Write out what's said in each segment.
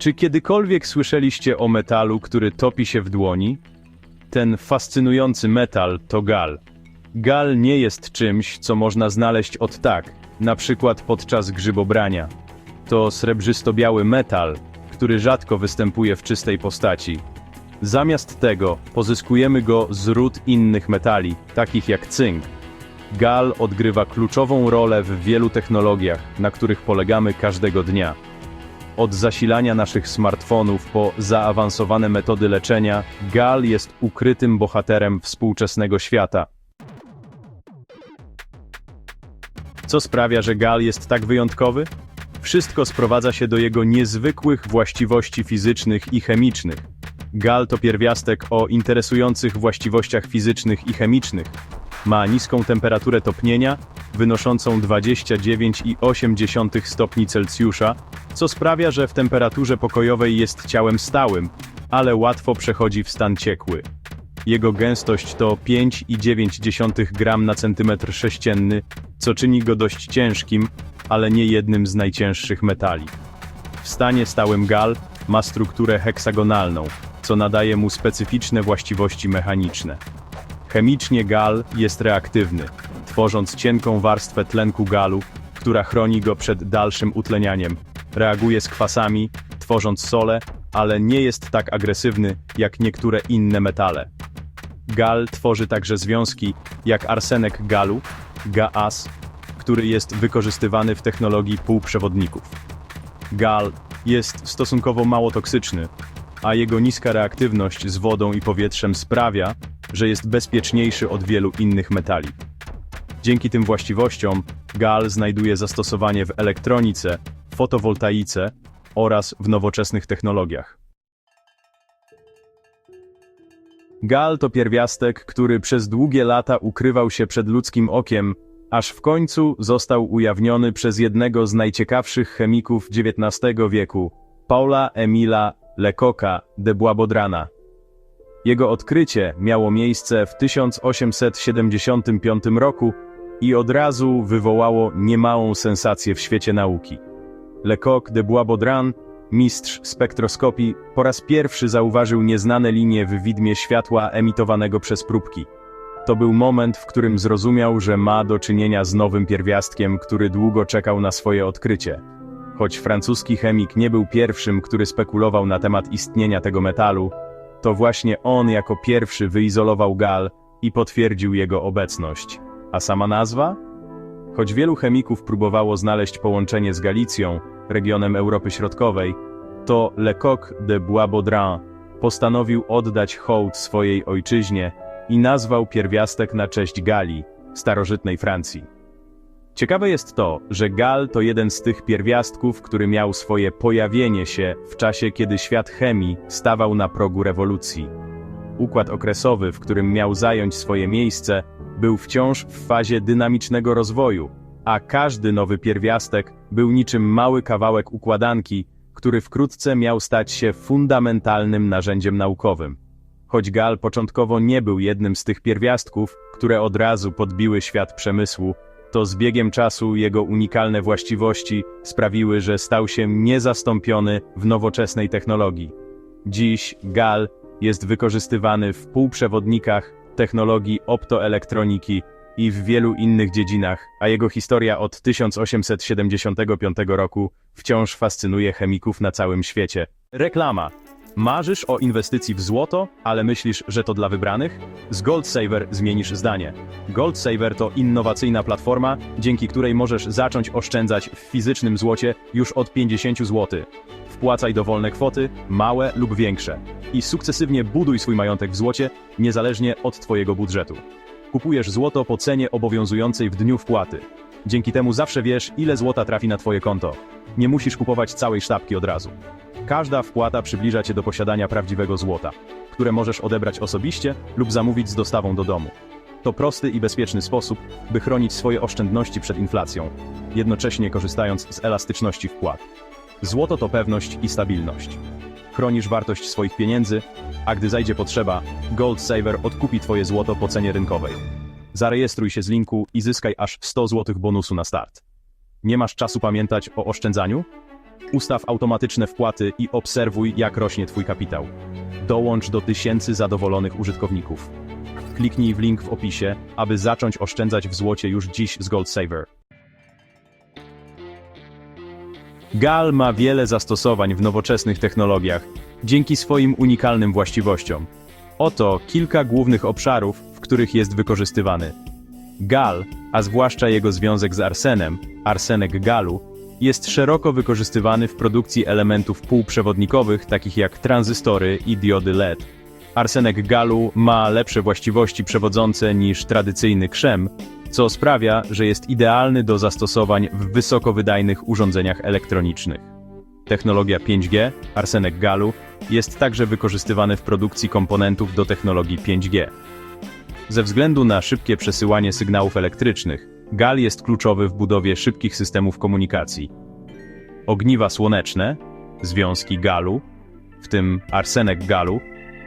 Czy kiedykolwiek słyszeliście o metalu, który topi się w dłoni? Ten fascynujący metal to gal. Gal nie jest czymś, co można znaleźć od tak, na przykład podczas grzybobrania. To srebrzysto-biały metal, który rzadko występuje w czystej postaci. Zamiast tego pozyskujemy go z ród innych metali, takich jak cynk. Gal odgrywa kluczową rolę w wielu technologiach, na których polegamy każdego dnia. Od zasilania naszych smartfonów po zaawansowane metody leczenia, Gal jest ukrytym bohaterem współczesnego świata. Co sprawia, że Gal jest tak wyjątkowy? Wszystko sprowadza się do jego niezwykłych właściwości fizycznych i chemicznych. Gal to pierwiastek o interesujących właściwościach fizycznych i chemicznych. Ma niską temperaturę topnienia, wynoszącą 29,8 stopni Celsjusza, co sprawia, że w temperaturze pokojowej jest ciałem stałym, ale łatwo przechodzi w stan ciekły. Jego gęstość to 5,9 gram na centymetr sześcienny, co czyni go dość ciężkim, ale nie jednym z najcięższych metali. W stanie stałym gal ma strukturę heksagonalną, co nadaje mu specyficzne właściwości mechaniczne. Chemicznie gal jest reaktywny, tworząc cienką warstwę tlenku galu, która chroni go przed dalszym utlenianiem. Reaguje z kwasami, tworząc sole, ale nie jest tak agresywny jak niektóre inne metale. Gal tworzy także związki jak arsenek galu, GaAs, który jest wykorzystywany w technologii półprzewodników. Gal jest stosunkowo mało toksyczny, a jego niska reaktywność z wodą i powietrzem sprawia, że jest bezpieczniejszy od wielu innych metali. Dzięki tym właściwościom gal znajduje zastosowanie w elektronice, fotowoltaice oraz w nowoczesnych technologiach. Gal to pierwiastek, który przez długie lata ukrywał się przed ludzkim okiem, aż w końcu został ujawniony przez jednego z najciekawszych chemików XIX wieku, Paula Emila Lecoqa de Boisbodrana. Jego odkrycie miało miejsce w 1875 roku i od razu wywołało niemałą sensację w świecie nauki. Lecoq de Boisbaudran, mistrz spektroskopii, po raz pierwszy zauważył nieznane linie w widmie światła emitowanego przez próbki. To był moment, w którym zrozumiał, że ma do czynienia z nowym pierwiastkiem, który długo czekał na swoje odkrycie. Choć francuski chemik nie był pierwszym, który spekulował na temat istnienia tego metalu, to właśnie on jako pierwszy wyizolował gal i potwierdził jego obecność. A sama nazwa? Choć wielu chemików próbowało znaleźć połączenie z Galicją, regionem Europy Środkowej, to Lecoq de Boisbaudran postanowił oddać hołd swojej ojczyźnie i nazwał pierwiastek na cześć Galii, starożytnej Francji. Ciekawe jest to, że gal to jeden z tych pierwiastków, który miał swoje pojawienie się w czasie, kiedy świat chemii stawał na progu rewolucji. Układ okresowy, w którym miał zająć swoje miejsce, był wciąż w fazie dynamicznego rozwoju, a każdy nowy pierwiastek był niczym mały kawałek układanki, który wkrótce miał stać się fundamentalnym narzędziem naukowym. Choć gal początkowo nie był jednym z tych pierwiastków, które od razu podbiły świat przemysłu, to z biegiem czasu jego unikalne właściwości sprawiły, że stał się niezastąpiony w nowoczesnej technologii. Dziś gal jest wykorzystywany w półprzewodnikach, technologii optoelektroniki i w wielu innych dziedzinach, a jego historia od 1875 roku wciąż fascynuje chemików na całym świecie. Reklama. Marzysz o inwestycji w złoto, ale myślisz, że to dla wybranych? Z GoldSaver zmienisz zdanie. GoldSaver to innowacyjna platforma, dzięki której możesz zacząć oszczędzać w fizycznym złocie już od 50 zł. Wpłacaj dowolne kwoty, małe lub większe. I sukcesywnie buduj swój majątek w złocie, niezależnie od Twojego budżetu. Kupujesz złoto po cenie obowiązującej w dniu wpłaty. Dzięki temu zawsze wiesz, ile złota trafi na Twoje konto. Nie musisz kupować całej sztabki od razu. Każda wpłata przybliża Cię do posiadania prawdziwego złota, które możesz odebrać osobiście lub zamówić z dostawą do domu. To prosty i bezpieczny sposób, by chronić swoje oszczędności przed inflacją, jednocześnie korzystając z elastyczności wpłat. Złoto to pewność i stabilność. Chronisz wartość swoich pieniędzy, a gdy zajdzie potrzeba, Gold Saver odkupi Twoje złoto po cenie rynkowej. Zarejestruj się z linku i zyskaj aż 100 zł bonusu na start. Nie masz czasu pamiętać o oszczędzaniu? Ustaw automatyczne wpłaty i obserwuj, jak rośnie Twój kapitał. Dołącz do tysięcy zadowolonych użytkowników. Kliknij w link w opisie, aby zacząć oszczędzać w złocie już dziś z Gold Saver. GAL ma wiele zastosowań w nowoczesnych technologiach dzięki swoim unikalnym właściwościom. Oto kilka głównych obszarów, w których jest wykorzystywany. GAL, a zwłaszcza jego związek z arsenem, arsenek galu, jest szeroko wykorzystywany w produkcji elementów półprzewodnikowych takich jak tranzystory i diody LED. Arsenek galu ma lepsze właściwości przewodzące niż tradycyjny krzem, co sprawia, że jest idealny do zastosowań w wysokowydajnych urządzeniach elektronicznych. Technologia 5G, arsenek galu, jest także wykorzystywany w produkcji komponentów do technologii 5G. Ze względu na szybkie przesyłanie sygnałów elektrycznych, GAL jest kluczowy w budowie szybkich systemów komunikacji. Ogniwa słoneczne, związki galu, w tym arsenek galu,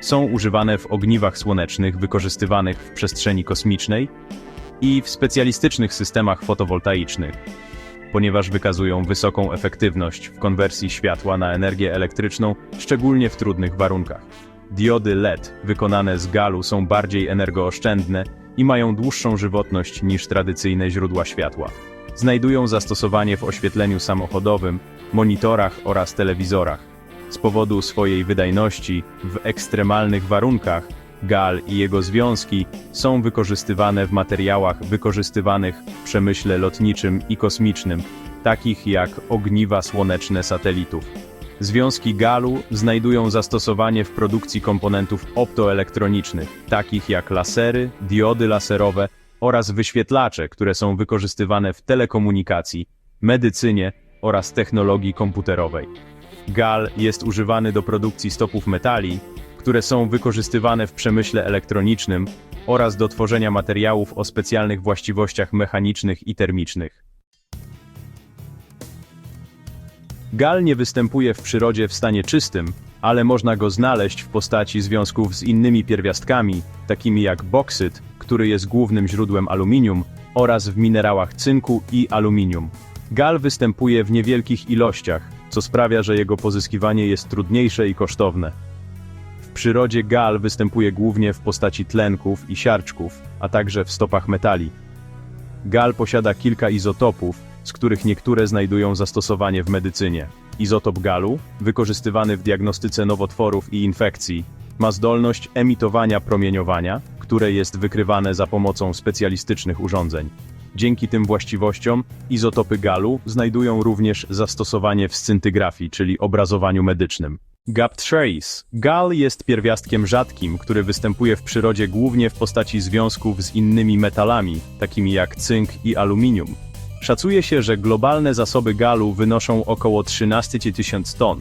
są używane w ogniwach słonecznych wykorzystywanych w przestrzeni kosmicznej i w specjalistycznych systemach fotowoltaicznych, ponieważ wykazują wysoką efektywność w konwersji światła na energię elektryczną, szczególnie w trudnych warunkach. Diody LED wykonane z galu są bardziej energooszczędne i mają dłuższą żywotność niż tradycyjne źródła światła. Znajdują zastosowanie w oświetleniu samochodowym, monitorach oraz telewizorach. Z powodu swojej wydajności w ekstremalnych warunkach gal i jego związki są wykorzystywane w materiałach wykorzystywanych w przemyśle lotniczym i kosmicznym, takich jak ogniwa słoneczne satelitów. Związki galu znajdują zastosowanie w produkcji komponentów optoelektronicznych, takich jak lasery, diody laserowe oraz wyświetlacze, które są wykorzystywane w telekomunikacji, medycynie oraz technologii komputerowej. GAL jest używany do produkcji stopów metali, które są wykorzystywane w przemyśle elektronicznym oraz do tworzenia materiałów o specjalnych właściwościach mechanicznych i termicznych. Gal nie występuje w przyrodzie w stanie czystym, ale można go znaleźć w postaci związków z innymi pierwiastkami, takimi jak boksyt, który jest głównym źródłem aluminium, oraz w minerałach cynku i aluminium. Gal występuje w niewielkich ilościach, co sprawia, że jego pozyskiwanie jest trudniejsze i kosztowne. Przyrodzie gal występuje głównie w postaci tlenków i siarczków, a także w stopach metali. Gal posiada kilka izotopów, z których niektóre znajdują zastosowanie w medycynie. Izotop galu, wykorzystywany w diagnostyce nowotworów i infekcji, ma zdolność emitowania promieniowania, które jest wykrywane za pomocą specjalistycznych urządzeń. Dzięki tym właściwościom izotopy galu znajdują również zastosowanie w scyntygrafii, czyli obrazowaniu medycznym. Gap trace. Gal jest pierwiastkiem rzadkim, który występuje w przyrodzie głównie w postaci związków z innymi metalami, takimi jak cynk i aluminium. Szacuje się, że globalne zasoby galu wynoszą około 13 tysięcy ton.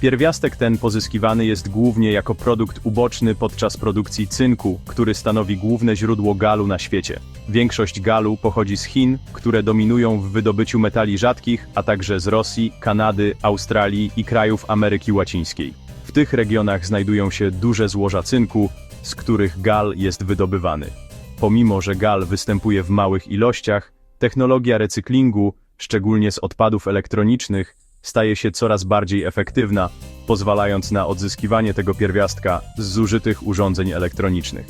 Pierwiastek ten pozyskiwany jest głównie jako produkt uboczny podczas produkcji cynku, który stanowi główne źródło galu na świecie. Większość galu pochodzi z Chin, które dominują w wydobyciu metali rzadkich, a także z Rosji, Kanady, Australii i krajów Ameryki Łacińskiej. W tych regionach znajdują się duże złoża cynku, z których gal jest wydobywany. Pomimo, że gal występuje w małych ilościach, technologia recyklingu, szczególnie z odpadów elektronicznych, staje się coraz bardziej efektywna, pozwalając na odzyskiwanie tego pierwiastka z zużytych urządzeń elektronicznych.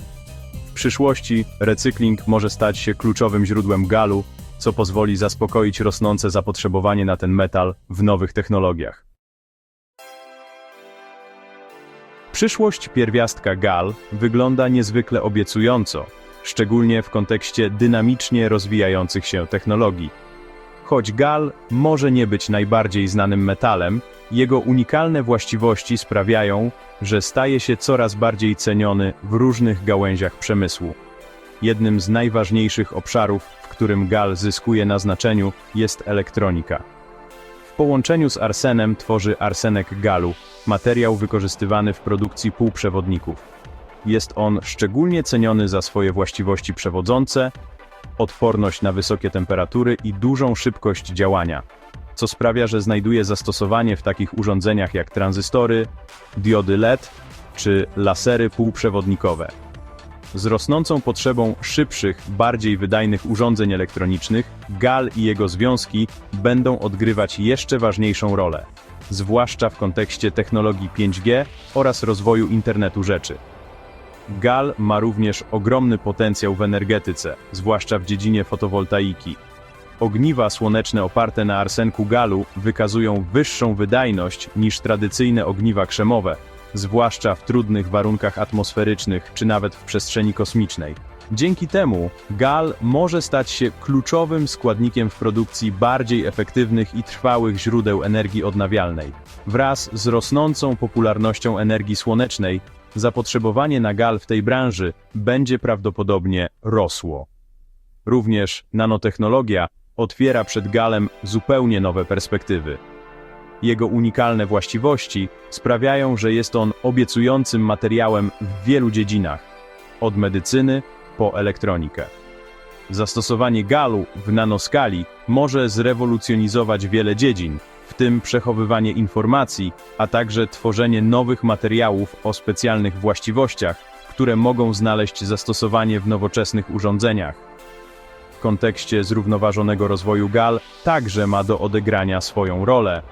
W przyszłości recykling może stać się kluczowym źródłem galu, co pozwoli zaspokoić rosnące zapotrzebowanie na ten metal w nowych technologiach. Przyszłość pierwiastka GAL wygląda niezwykle obiecująco, szczególnie w kontekście dynamicznie rozwijających się technologii. Choć gal może nie być najbardziej znanym metalem, jego unikalne właściwości sprawiają, że staje się coraz bardziej ceniony w różnych gałęziach przemysłu. Jednym z najważniejszych obszarów, w którym gal zyskuje na znaczeniu, jest elektronika. W połączeniu z arsenem tworzy arsenek galu, materiał wykorzystywany w produkcji półprzewodników. Jest on szczególnie ceniony za swoje właściwości przewodzące, odporność na wysokie temperatury i dużą szybkość działania, co sprawia, że znajduje zastosowanie w takich urządzeniach jak tranzystory, diody LED czy lasery półprzewodnikowe. Z rosnącą potrzebą szybszych, bardziej wydajnych urządzeń elektronicznych, GAL i jego związki będą odgrywać jeszcze ważniejszą rolę, zwłaszcza w kontekście technologii 5G oraz rozwoju internetu rzeczy. GAL ma również ogromny potencjał w energetyce, zwłaszcza w dziedzinie fotowoltaiki. Ogniwa słoneczne oparte na arsenku galu wykazują wyższą wydajność niż tradycyjne ogniwa krzemowe, zwłaszcza w trudnych warunkach atmosferycznych czy nawet w przestrzeni kosmicznej. Dzięki temu gal może stać się kluczowym składnikiem w produkcji bardziej efektywnych i trwałych źródeł energii odnawialnej. Wraz z rosnącą popularnością energii słonecznej, zapotrzebowanie na gal w tej branży będzie prawdopodobnie rosło. Również nanotechnologia otwiera przed galem zupełnie nowe perspektywy. Jego unikalne właściwości sprawiają, że jest on obiecującym materiałem w wielu dziedzinach, od medycyny po elektronikę. Zastosowanie galu w nanoskali może zrewolucjonizować wiele dziedzin, w tym przechowywanie informacji, a także tworzenie nowych materiałów o specjalnych właściwościach, które mogą znaleźć zastosowanie w nowoczesnych urządzeniach. W kontekście zrównoważonego rozwoju GAL także ma do odegrania swoją rolę.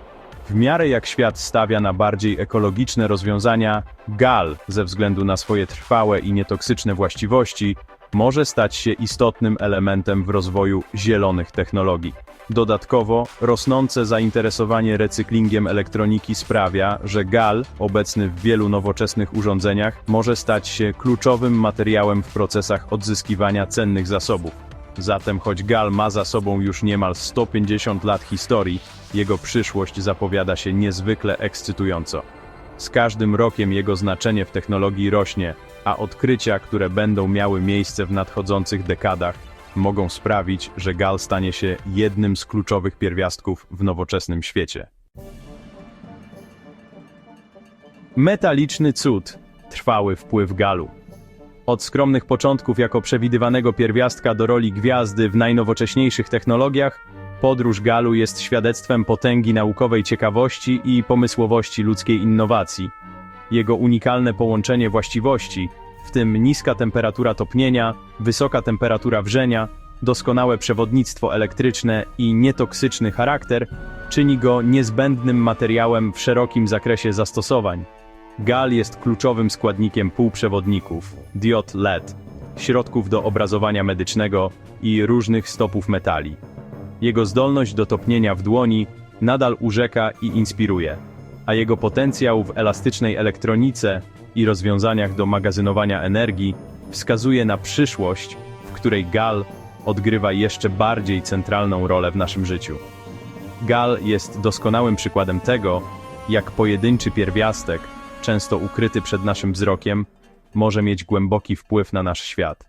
W miarę jak świat stawia na bardziej ekologiczne rozwiązania, GAL, ze względu na swoje trwałe i nietoksyczne właściwości, może stać się istotnym elementem w rozwoju zielonych technologii. Dodatkowo, rosnące zainteresowanie recyklingiem elektroniki sprawia, że GAL, obecny w wielu nowoczesnych urządzeniach, może stać się kluczowym materiałem w procesach odzyskiwania cennych zasobów. Zatem choć GAL ma za sobą już niemal 150 lat historii, jego przyszłość zapowiada się niezwykle ekscytująco. Z każdym rokiem jego znaczenie w technologii rośnie, a odkrycia, które będą miały miejsce w nadchodzących dekadach, mogą sprawić, że GAL stanie się jednym z kluczowych pierwiastków w nowoczesnym świecie. Metaliczny cud, trwały wpływ galu. Od skromnych początków jako przewidywanego pierwiastka do roli gwiazdy w najnowocześniejszych technologiach, podróż galu jest świadectwem potęgi naukowej ciekawości i pomysłowości ludzkiej innowacji. Jego unikalne połączenie właściwości, w tym niska temperatura topnienia, wysoka temperatura wrzenia, doskonałe przewodnictwo elektryczne i nietoksyczny charakter, czyni go niezbędnym materiałem w szerokim zakresie zastosowań. Gal jest kluczowym składnikiem półprzewodników, diod LED, środków do obrazowania medycznego i różnych stopów metali. Jego zdolność do topnienia w dłoni nadal urzeka i inspiruje, a jego potencjał w elastycznej elektronice i rozwiązaniach do magazynowania energii wskazuje na przyszłość, w której GAL odgrywa jeszcze bardziej centralną rolę w naszym życiu. GAL jest doskonałym przykładem tego, jak pojedynczy pierwiastek, często ukryty przed naszym wzrokiem, może mieć głęboki wpływ na nasz świat.